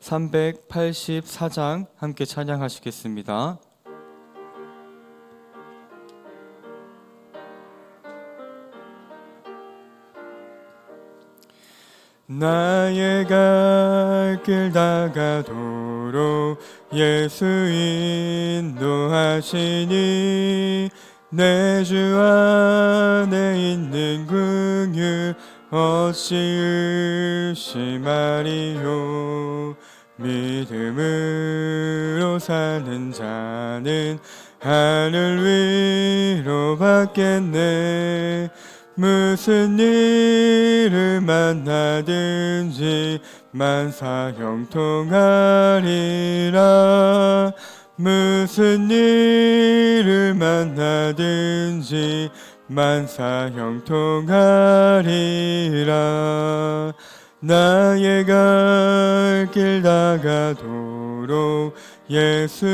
384장 함께 찬양하시겠습니다. 나의 갈길 다가도록 예수 인도하시니 내 주 안에 있는 긍휼 어찌 의심하리요 믿음으로 사는 자는 하늘 위로 받겠네. 무슨 일을 만나든지 만사 형통하리라. 무슨 일을 만나든지 만사 형통하리라 나의 갈 길 다가도록 예수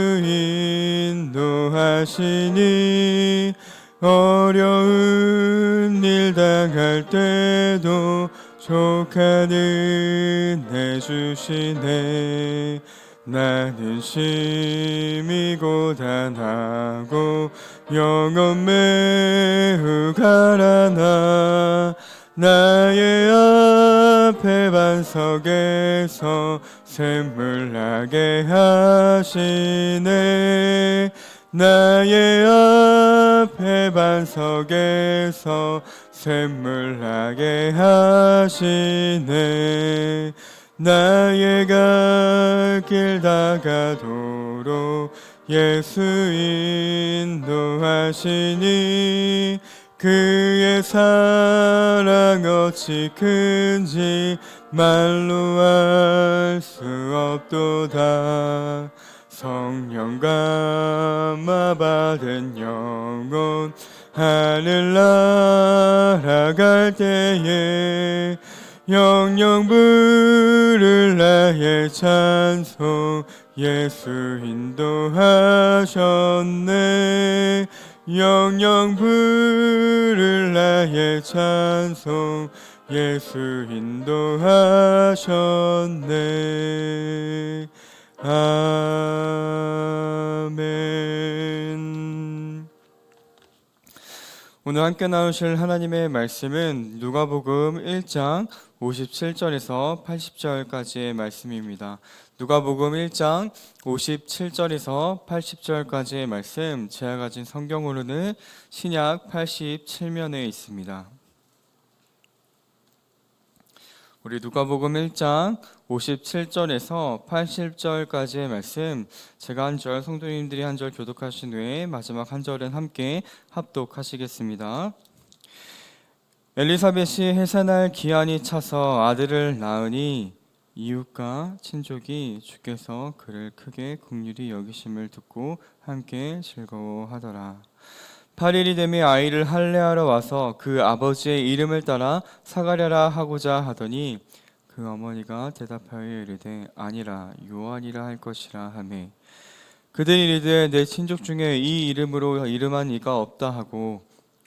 인도하시니 어려운 일 당할 때도 족하는 해주시네. 나는 심히 고단하고 영혼 매우 가라나 나의 앞에 반석에서 샘물 나게 하시네. 나의 앞에 반석에서 샘물 나게 하시네. 나의 갈길 다가도록 예수 인도하시니 그의 사랑 어찌 큰지 말로 알 수 없도다. 성령 감화 받은 영혼 하늘 날아갈 때에 영영 부를 나의 찬송 예수 인도하셨네 영영 부를 나의 찬송 예수 인도하셨네. 아멘. 오늘 함께 나누실 하나님의 말씀은 누가복음 1장 57절에서 80절까지의 말씀입니다. 누가복음 1장 57절에서 80절까지의 말씀 제가 가진 성경으로는 신약 87면에 있습니다. 우리 누가복음 1장 57절에서 80절까지의 말씀 제가 한 절 성도님들이 한 절 교독하신 후에 마지막 한 절은 함께 합독하시겠습니다. 엘리사벳이 해산할 기한이 차서 아들을 낳으니 이웃과 친족이 주께서 그를 크게 긍휼히 여기심을 듣고 함께 즐거워하더라. 8일이 되매 아이를 할례하러 와서 그 아버지의 이름을 따라 사가랴라 하고자 하더니 그 어머니가 대답하여 이르되 아니라 요한이라 할 것이라 하매 그들이 이르되 내 친족 중에 이 이름으로 이름한 이가 없다 하고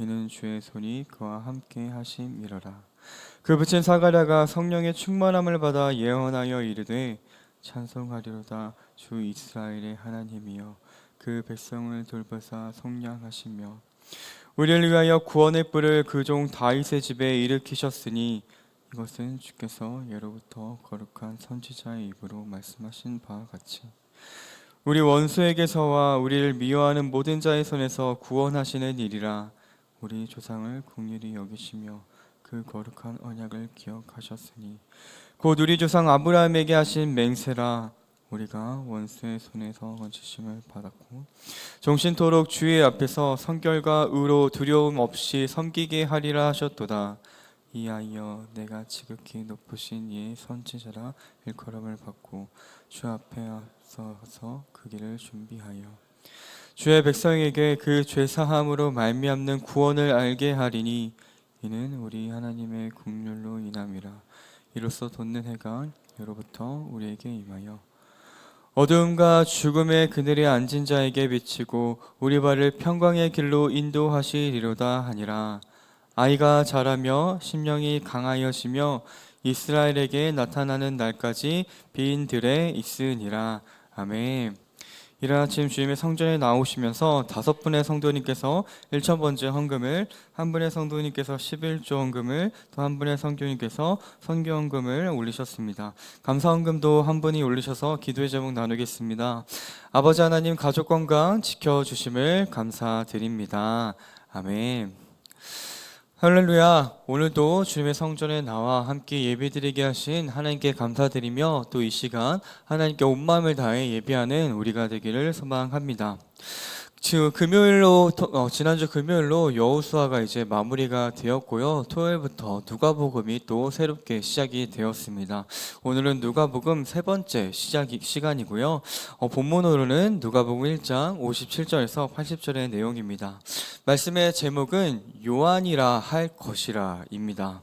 이는 주의 손이 그와 함께 하심이러라. 그 붙인 사가랴가 성령의 충만함을 받아 예언하여 이르되 찬송하리로다 주 이스라엘의 하나님이여 그 백성을 돌보사 속량하시며 우리를 위하여 구원의 뿔을 그 종 다윗의 집에 일으키셨으니 이것은 주께서 예로부터 거룩한 선지자의 입으로 말씀하신 바와 같이 우리 원수에게서와 우리를 미워하는 모든 자의 손에서 구원하시는 일이라 우리 조상을 궁일이 여기시며 그 거룩한 언약을 기억하셨으니 곧 우리 조상 아브라함에게 하신 맹세라 우리가 원수의 손에서 건지심을 받았고 정신토록 주의 앞에서 성결과 의로 두려움 없이 섬기게 하리라 하셨도다. 이하여 내가 지극히 높으신 이의 선지자라 일컬음을 받고 주 앞에 서서 그 길을 준비하여 주의 백성에게 그 죄 사함으로 말미암는 구원을 알게 하리니 이는 우리 하나님의 국률로 인함이라. 이로써 돋는 해가 예로부터 우리에게 임하여 어두움과 죽음의 그늘에 앉은 자에게 비치고 우리 발을 평강의 길로 인도하시리로다 하니라. 아이가 자라며 심령이 강하여지며 이스라엘에게 나타나는 날까지 빈들에 있으니라. 아멘. 이른 아침 주님의 성전에 나오시면서 다섯 분의 성도님께서 1천 번째 헌금을 한 분의 성도님께서 11조 헌금을 또 한 분의 성도님께서 선교 헌금을 올리셨습니다. 감사 헌금도 한 분이 올리셔서 기도의 제목 나누겠습니다. 아버지 하나님 가족 건강 지켜 주심을 감사드립니다. 아멘. 할렐루야. 오늘도 주님의 성전에 나와 함께 예배드리게 하신 하나님께 감사드리며 또 이 시간 하나님께 온 마음을 다해 예배하는 우리가 되기를 소망합니다. 지금 금요일로 어, 지난주 금요일로 여호수아가 이제 마무리가 되었고요. 토요일부터 누가복음이 또 새롭게 시작이 되었습니다. 오늘은 누가복음 세 번째 시작 시간이고요. 어, 본문으로는 누가복음 1장 57절에서 80절의 내용입니다. 말씀의 제목은 요한이라 할 것이라입니다.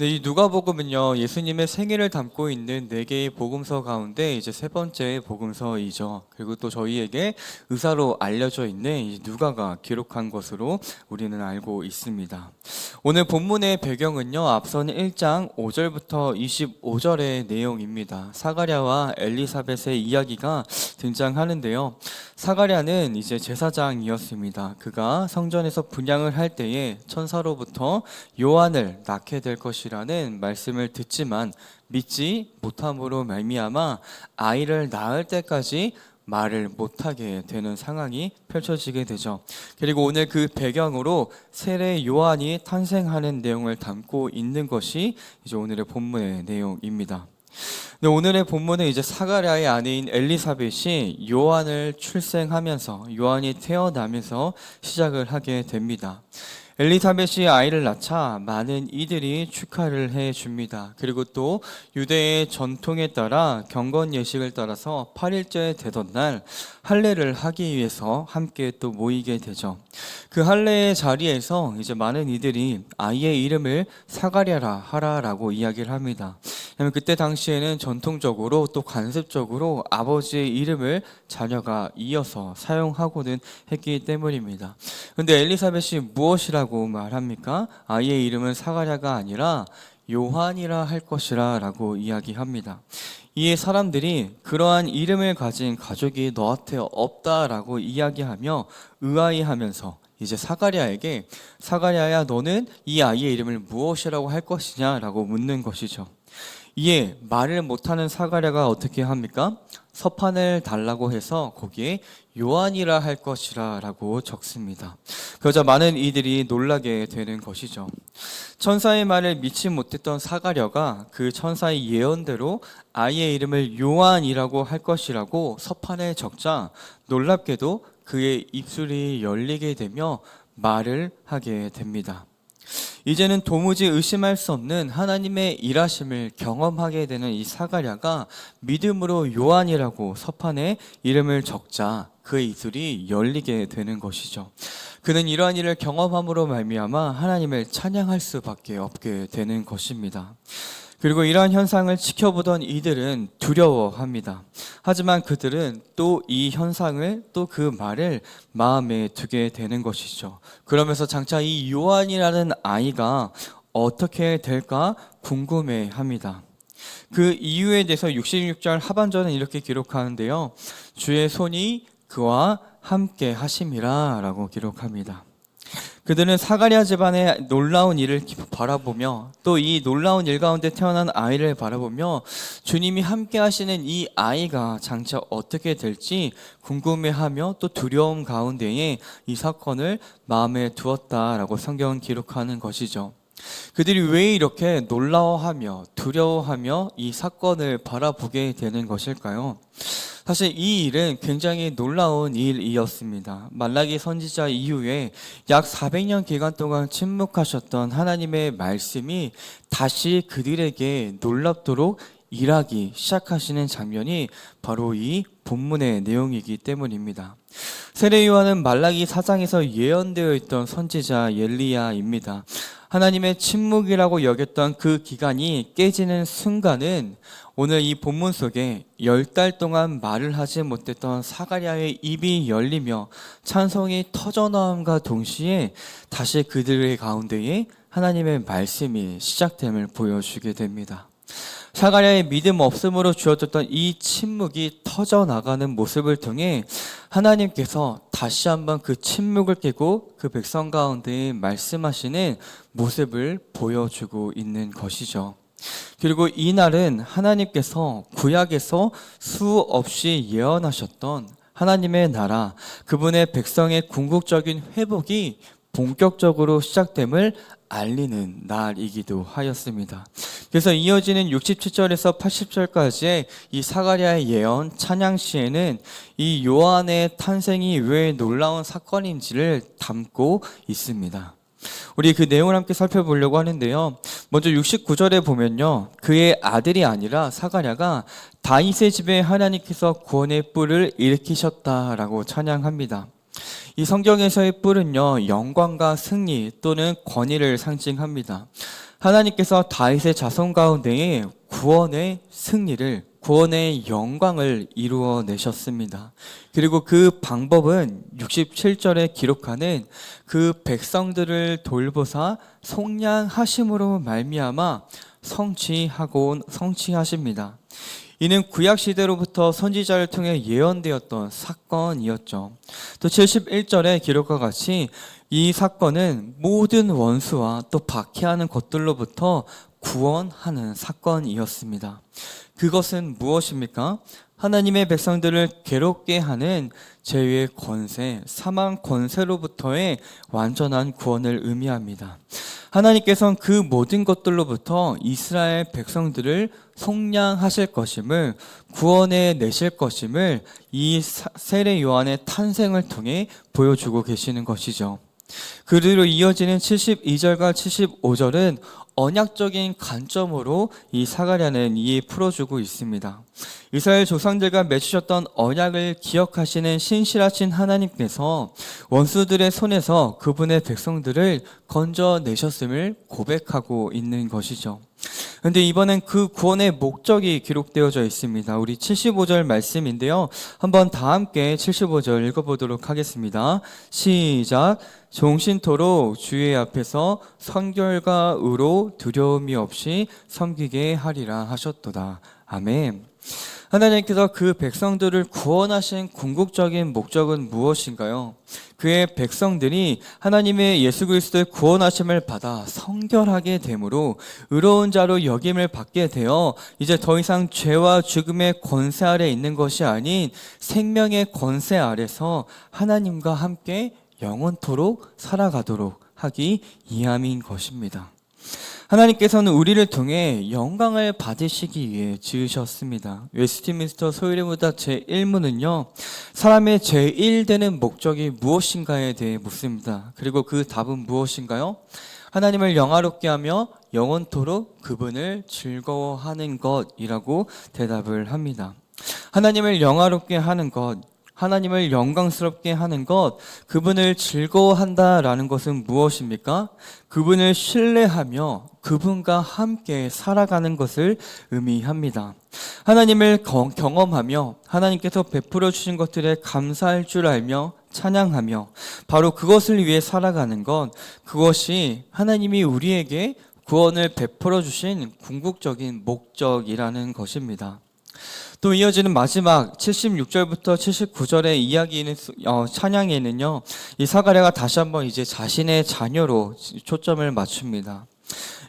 네, 이 누가복음은요 예수님의 생애를 담고 있는 네 개의 복음서 가운데 이제 세 번째 복음서이죠. 그리고 또 저희에게 의사로 알려져 있는 이 누가가 기록한 것으로 우리는 알고 있습니다. 오늘 본문의 배경은요 앞선 1장 5절부터 25절의 내용입니다. 사가랴와 엘리사벳의 이야기가 등장하는데요. 사가랴는 이제 제사장이었습니다. 그가 성전에서 분양을 할 때에 천사로부터 요한을 낳게 될 것이 라는 말씀을 듣지만 믿지 못함으로 말미암아 아이를 낳을 때까지 말을 못하게 되는 상황이 펼쳐지게 되죠. 그리고 오늘 그 배경으로 세례 요한이 탄생하는 내용을 담고 있는 것이 이제 오늘의 본문의 내용입니다. 네, 오늘의 본문은 이제 사가랴의 아내인 엘리사벳이 요한을 출생하면서 요한이 태어나면서 시작을 하게 됩니다. 엘리사벳이 아이를 낳자 많은 이들이 축하를 해 줍니다. 그리고 또 유대의 전통에 따라 경건 예식을 따라서 8일째 되던 날 할례를 하기 위해서 함께 또 모이게 되죠. 그 할례의 자리에서 이제 많은 이들이 아이의 이름을 사가랴라 하라라고 이야기를 합니다. 왜냐하면 그때 당시에는 전통적으로 또 관습적으로 아버지의 이름을 자녀가 이어서 사용하고는 했기 때문입니다. 근데 엘리사벳이 무엇이라고 말합니까? 아이의 이름은 사가랴가 아니라 요한이라 할 것이라 라고 이야기합니다. 이에 사람들이 그러한 이름을 가진 가족이 너한테 없다 라고 이야기하며 의아해하면서 이제 사가랴에게 사가랴야 너는 이 아이의 이름을 무엇이라고 할 것이냐 라고 묻는 것이죠. 이에 말을 못하는 사가랴가 어떻게 합니까? 서판을 달라고 해서 거기에 요한이라 할 것이라라고 적습니다. 그러자 많은 이들이 놀라게 되는 것이죠. 천사의 말을 믿지 못했던 사가랴가 그 천사의 예언대로 아이의 이름을 요한이라고 할 것이라고 서판에 적자 놀랍게도 그의 입술이 열리게 되며 말을 하게 됩니다. 이제는 도무지 의심할 수 없는 하나님의 일하심을 경험하게 되는 이 사가랴가 믿음으로 요한이라고 서판에 이름을 적자 그의 입술이 열리게 되는 것이죠. 그는 이러한 일을 경험함으로 말미암아 하나님을 찬양할 수밖에 없게 되는 것입니다. 그리고 이러한 현상을 지켜보던 이들은 두려워합니다. 하지만 그들은 또 이 현상을 또 그 말을 마음에 두게 되는 것이죠. 그러면서 장차 이 요한이라는 아이가 어떻게 될까 궁금해 합니다. 그 이유에 대해서 66절 하반절은 이렇게 기록하는데요. 주의 손이 그와 함께 하심이라 라고 기록합니다. 그들은 사가랴 집안의 놀라운 일을 바라보며 또 이 놀라운 일 가운데 태어난 아이를 바라보며 주님이 함께 하시는 이 아이가 장차 어떻게 될지 궁금해하며 또 두려움 가운데에 이 사건을 마음에 두었다라고 성경은 기록하는 것이죠. 그들이 왜 이렇게 놀라워하며 두려워하며 이 사건을 바라보게 되는 것일까요? 사실 이 일은 굉장히 놀라운 일이었습니다. 말라기 선지자 이후에 약 400년 기간 동안 침묵하셨던 하나님의 말씀이 다시 그들에게 놀랍도록 일하기 시작하시는 장면이 바로 이 본문의 내용이기 때문입니다. 세례 요한은 말라기 사장에서 예언되어 있던 선지자 엘리야입니다. 하나님의 침묵이라고 여겼던 그 기간이 깨지는 순간은 오늘 이 본문 속에 열 달 동안 말을 하지 못했던 사가랴의 입이 열리며 찬송이 터져나옴과 동시에 다시 그들의 가운데에 하나님의 말씀이 시작됨을 보여주게 됩니다. 사가랴의 믿음 없음으로 주어졌던 이 침묵이 터져 나가는 모습을 통해 하나님께서 다시 한번 그 침묵을 깨고 그 백성 가운데 말씀하시는 모습을 보여주고 있는 것이죠. 그리고 이날은 하나님께서 구약에서 수없이 예언하셨던 하나님의 나라, 그분의 백성의 궁극적인 회복이 본격적으로 시작됨을 알리는 날이기도 하였습니다. 그래서 이어지는 67절에서 80절까지의 이 사가랴의 예언 찬양 시에는 이 요한의 탄생이 왜 놀라운 사건인지를 담고 있습니다. 우리 그 내용을 함께 살펴보려고 하는데요. 먼저 69절에 보면요. 그의 아들이 아니라 사가랴가 다윗의 집에 하나님께서 구원의 뿔을 일으키셨다라고 찬양합니다. 이 성경에서의 뿔은요, 영광과 승리 또는 권위를 상징합니다. 하나님께서 다윗의 자손 가운데에 구원의 승리를 구원의 영광을 이루어 내셨습니다. 그리고 그 방법은 67절에 기록하는 그 백성들을 돌보사 속량하심으로 말미암아 성취하고 성취하십니다. 이는 구약 시대로부터 선지자를 통해 예언되었던 사건이었죠. 또 71절의 기록과 같이 이 사건은 모든 원수와 또 박해하는 것들로부터 구원하는 사건이었습니다. 그것은 무엇입니까? 하나님의 백성들을 괴롭게 하는 죄의 권세, 사망 권세로부터의 완전한 구원을 의미합니다. 하나님께서는 그 모든 것들로부터 이스라엘 백성들을 속량하실 것임을 구원해 내실 것임을 이 세례 요한의 탄생을 통해 보여주고 계시는 것이죠. 그리로 이어지는 72절과 75절은 언약적인 관점으로 이 사가랴는 이해 풀어주고 있습니다. 이스라엘 조상들과 맺으셨던 언약을 기억하시는 신실하신 하나님께서 원수들의 손에서 그분의 백성들을 건져내셨음을 고백하고 있는 것이죠. 근데 이번엔 그 구원의 목적이 기록되어져 있습니다. 우리 75절 말씀인데요. 한번 다 함께 75절 읽어보도록 하겠습니다. 시작. 종신토록 주의 앞에서 성결과 의로 두려움이 없이 섬기게 하리라 하셨도다. 아멘. 하나님께서 그 백성들을 구원하신 궁극적인 목적은 무엇인가요? 그의 백성들이 하나님의 예수 그리스도의 구원하심을 받아 성결하게 되므로 의로운 자로 여김을 받게 되어 이제 더 이상 죄와 죽음의 권세 아래 있는 것이 아닌 생명의 권세 아래서 하나님과 함께 영원토록 살아가도록 하기 이함인 것입니다. 하나님께서는 우리를 통해 영광을 받으시기 위해 지으셨습니다. 웨스트민스터 소유리보다 제1문은요, 사람의 제1되는 목적이 무엇인가에 대해 묻습니다. 그리고 그 답은 무엇인가요? 하나님을 영화롭게 하며 영원토록 그분을 즐거워하는 것이라고 대답을 합니다. 하나님을 영화롭게 하는 것, 하나님을 영광스럽게 하는 것, 그분을 즐거워한다라는 것은 무엇입니까? 그분을 신뢰하며 그분과 함께 살아가는 것을 의미합니다. 하나님을 경- 경험하며 하나님께서 베풀어 주신 것들에 감사할 줄 알며 찬양하며 바로 그것을 위해 살아가는 것, 그것이 하나님이 우리에게 구원을 베풀어 주신 궁극적인 목적이라는 것입니다. 또 이어지는 마지막 76절부터 79절의 이야기는 어, 찬양에는요 이 사가랴가 다시 한번 이제 자신의 자녀로 초점을 맞춥니다.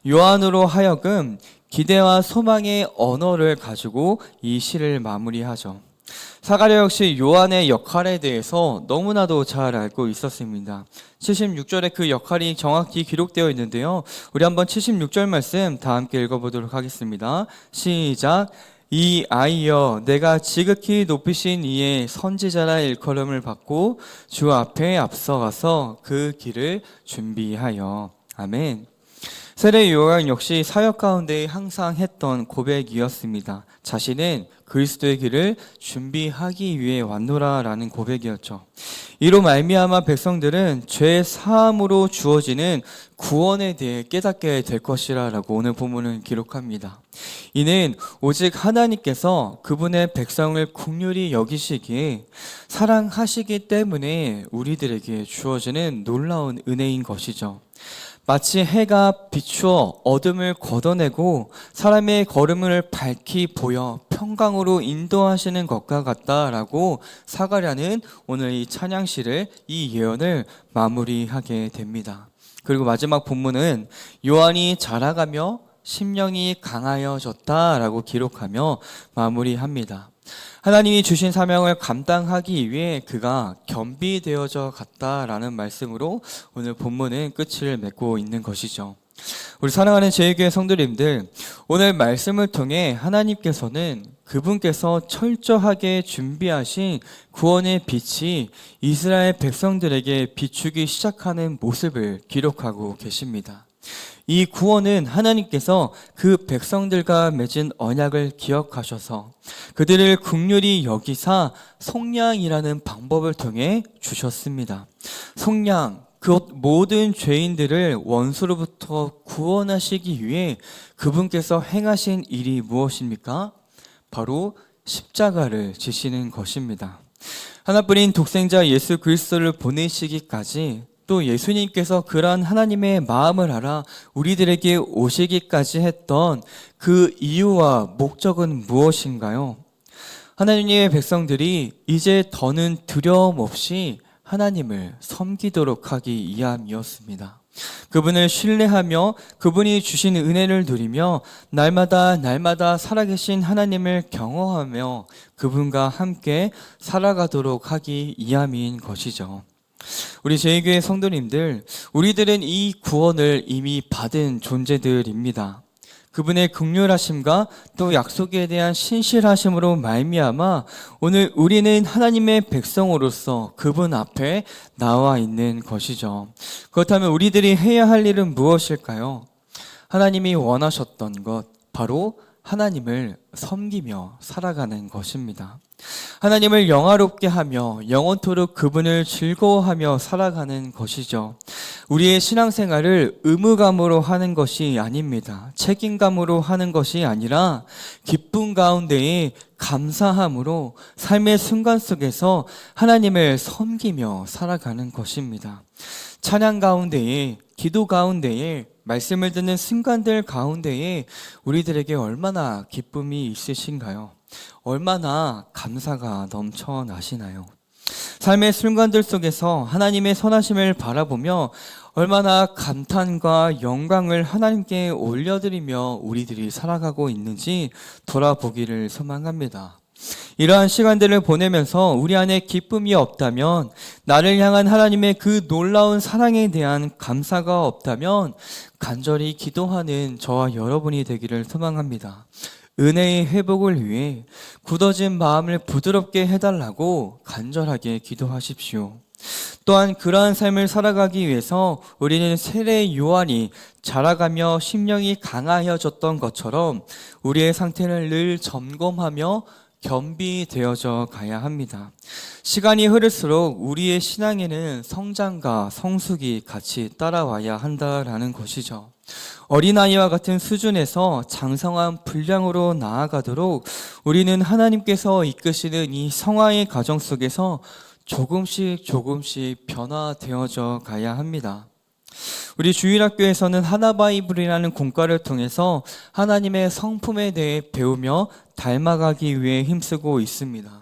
요한으로 하여금 기대와 소망의 언어를 가지고 이 시를 마무리하죠. 사가랴 역시 요한의 역할에 대해서 너무나도 잘 알고 있었습니다. 76절에 그 역할이 정확히 기록되어 있는데요. 우리 한번 76절 말씀 다 함께 읽어보도록 하겠습니다. 시작. 이 아이여 내가 지극히 높이신 이의 선지자라 일컬음을 받고 주 앞에 앞서가서 그 길을 준비하여 아멘. 세례 요한 역시 사역 가운데 항상 했던 고백이었습니다. 자신은 그리스도의 길을 준비하기 위해 왔노라라는 고백이었죠. 이로 말미암아 백성들은 죄 사함으로 주어지는 구원에 대해 깨닫게 될 것이라라고 오늘 본문은 기록합니다. 이는 오직 하나님께서 그분의 백성을 국률이 여기시기에 사랑하시기 때문에 우리들에게 주어지는 놀라운 은혜인 것이죠. 마치 해가 비추어 어둠을 걷어내고 사람의 걸음을 밝히 보여 평강으로 인도하시는 것과 같다라고 사가랴는 오늘 이 찬양시를 이 예언을 마무리하게 됩니다. 그리고 마지막 본문은 요한이 자라가며 심령이 강하여졌다라고 기록하며 마무리합니다. 하나님이 주신 사명을 감당하기 위해 그가 겸비되어져 갔다라는 말씀으로 오늘 본문은 끝을 맺고 있는 것이죠. 우리 사랑하는 제일교회 성도님들, 오늘 말씀을 통해 하나님께서는 그분께서 철저하게 준비하신 구원의 빛이 이스라엘 백성들에게 비추기 시작하는 모습을 기록하고 계십니다. 이 구원은 하나님께서 그 백성들과 맺은 언약을 기억하셔서 그들을 국률이 여기사 속량이라는 방법을 통해 주셨습니다. 속량, 그 모든 죄인들을 원수로부터 구원하시기 위해 그분께서 행하신 일이 무엇입니까? 바로 십자가를 지시는 것입니다. 하나뿐인 독생자 예수 그리스도를 보내시기까지 또 예수님께서 그러한 하나님의 마음을 알아 우리들에게 오시기까지 했던 그 이유와 목적은 무엇인가요? 하나님의 백성들이 이제 더는 두려움 없이 하나님을 섬기도록 하기 위함이었습니다. 그분을 신뢰하며 그분이 주신 은혜를 누리며 날마다 날마다 살아계신 하나님을 경험하며 그분과 함께 살아가도록 하기 위함인 것이죠. 우리 제2교회 성도님들, 우리들은 이 구원을 이미 받은 존재들입니다. 그분의 극률하심과 또 약속에 대한 신실하심으로 말미암아 오늘 우리는 하나님의 백성으로서 그분 앞에 나와 있는 것이죠. 그렇다면 우리들이 해야 할 일은 무엇일까요? 하나님이 원하셨던 것 바로 하나님을 섬기며 살아가는 것입니다. 하나님을 영화롭게 하며 영원토록 그분을 즐거워하며 살아가는 것이죠. 우리의 신앙생활을 의무감으로 하는 것이 아닙니다. 책임감으로 하는 것이 아니라 기쁨 가운데에 감사함으로 삶의 순간 속에서 하나님을 섬기며 살아가는 것입니다. 찬양 가운데에 기도 가운데에 말씀을 듣는 순간들 가운데에 우리들에게 얼마나 기쁨이 있으신가요? 얼마나 감사가 넘쳐나시나요? 삶의 순간들 속에서 하나님의 선하심을 바라보며 얼마나 감탄과 영광을 하나님께 올려드리며 우리들이 살아가고 있는지 돌아보기를 소망합니다. 이러한 시간들을 보내면서 우리 안에 기쁨이 없다면, 나를 향한 하나님의 그 놀라운 사랑에 대한 감사가 없다면, 간절히 기도하는 저와 여러분이 되기를 소망합니다. 은혜의 회복을 위해 굳어진 마음을 부드럽게 해달라고 간절하게 기도하십시오. 또한 그러한 삶을 살아가기 위해서 우리는 세례 요한이 자라가며 심령이 강하여졌던 것처럼 우리의 상태를 늘 점검하며 겸비되어져 가야 합니다. 시간이 흐를수록 우리의 신앙에는 성장과 성숙이 같이 따라와야 한다라는 것이죠. 어린아이와 같은 수준에서 장성한 분량으로 나아가도록 우리는 하나님께서 이끄시는 이 성화의 과정 속에서 조금씩 조금씩 변화되어져 가야 합니다. 우리 주일학교에서는 하나바이블이라는 공과를 통해서 하나님의 성품에 대해 배우며 닮아가기 위해 힘쓰고 있습니다.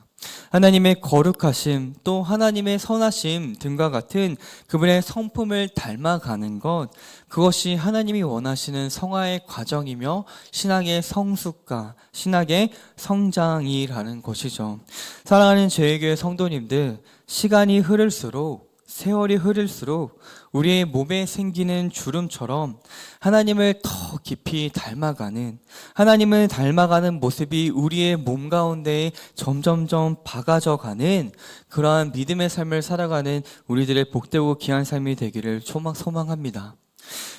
하나님의 거룩하심, 또 하나님의 선하심 등과 같은 그분의 성품을 닮아가는 것, 그것이 하나님이 원하시는 성화의 과정이며 신앙의 성숙과 신학의 성장이라는 것이죠. 사랑하는 제교회 성도님들, 시간이 흐를수록 세월이 흐를수록 우리의 몸에 생기는 주름처럼 하나님을 더 깊이 닮아가는 하나님을 닮아가는 모습이 우리의 몸 가운데 점점점 박아져 가는 그러한 믿음의 삶을 살아가는 우리들의 복되고 귀한 삶이 되기를 소망, 소망합니다.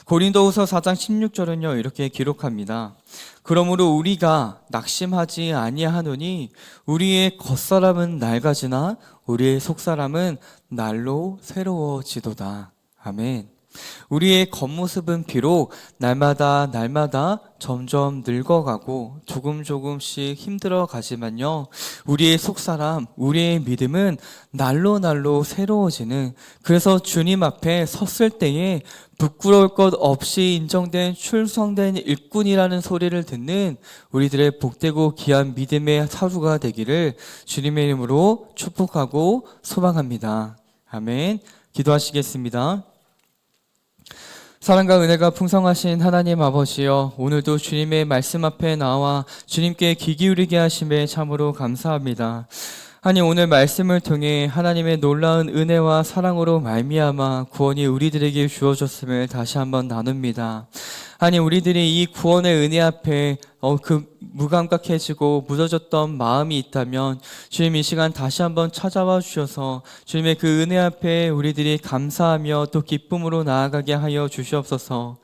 고린도후서 4장 16절은요 이렇게 기록합니다. 그러므로 우리가 낙심하지 아니하노니 우리의 겉사람은 낡아지나 우리의 속사람은 날로 새로워지도다. 아멘. 우리의 겉모습은 비록 날마다 날마다 점점 늙어가고 조금 조금씩 힘들어 가지만요. 우리의 속사람, 우리의 믿음은 날로 날로 새로워지는 그래서 주님 앞에 섰을 때에 부끄러울 것 없이 인정된 출성된 일꾼이라는 소리를 듣는 우리들의 복되고 귀한 믿음의 하루가 되기를 주님의 이름으로 축복하고 소망합니다. 아멘. 기도하시겠습니다. 사랑과 은혜가 풍성하신 하나님 아버지여 오늘도 주님의 말씀 앞에 나와 주님께 귀 기울이게 하심에 참으로 감사합니다. 아니 오늘 말씀을 통해 하나님의 놀라운 은혜와 사랑으로 말미암아 구원이 우리들에게 주어졌음을 다시 한번 나눕니다. 아니 우리들이 이 구원의 은혜 앞에 어, 그 무감각해지고 무뎌졌던 마음이 있다면 주님 이 시간 다시 한번 찾아와 주셔서 주님의 그 은혜 앞에 우리들이 감사하며 또 기쁨으로 나아가게 하여 주시옵소서.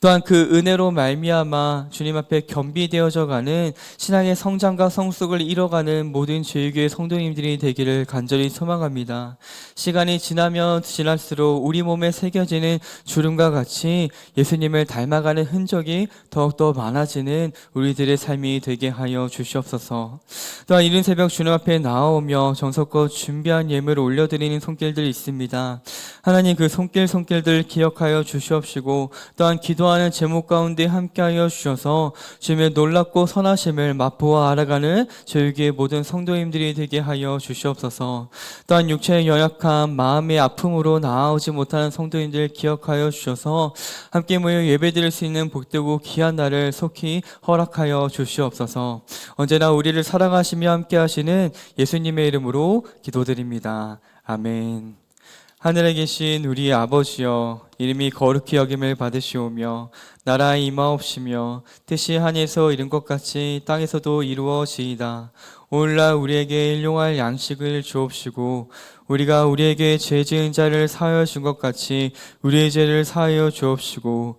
또한 그 은혜로 말미암아 주님 앞에 겸비되어져 가는 신앙의 성장과 성숙을 이뤄가는 모든 제일교회 성도님들이 되기를 간절히 소망합니다. 시간이 지나면 지날수록 우리 몸에 새겨지는 주름과 같이 예수님을 닮아가는 흔적이 더욱더 많아지는 우리들의 삶이 되게 하여 주시옵소서. 또한 이른 새벽 주님 앞에 나오며 정성껏 준비한 예물을 올려드리는 손길들이 있습니다. 하나님 그 손길 손길들 기억하여 주시옵시고 또한 기도하는 제목 가운데 함께하여 주셔서 주님의 놀랍고 선하심을 맛보아 알아가는 저에게 모든 성도님들이 되게 하여 주시옵소서. 또한 육체의 연약함, 마음의 아픔으로 나아오지 못하는 성도님들 기억하여 주셔서 함께 모여 예배드릴 수 있는 복되고 귀한 날을 속히 허락하여 주시옵소서. 언제나 우리를 사랑하시며 함께 하시는 예수님의 이름으로 기도드립니다. 아멘. 하늘에 계신 우리 아버지여 이름이 거룩히 여김을 받으시오며 나라의 임하옵시며 뜻이 하늘에서 이룬 것 같이 땅에서도 이루어지이다 오늘날 우리에게 일용할 양식을 주옵시고 우리가 우리에게 죄 지은 자를 사하여 준 것 같이 우리의 죄를 사하여 주옵시고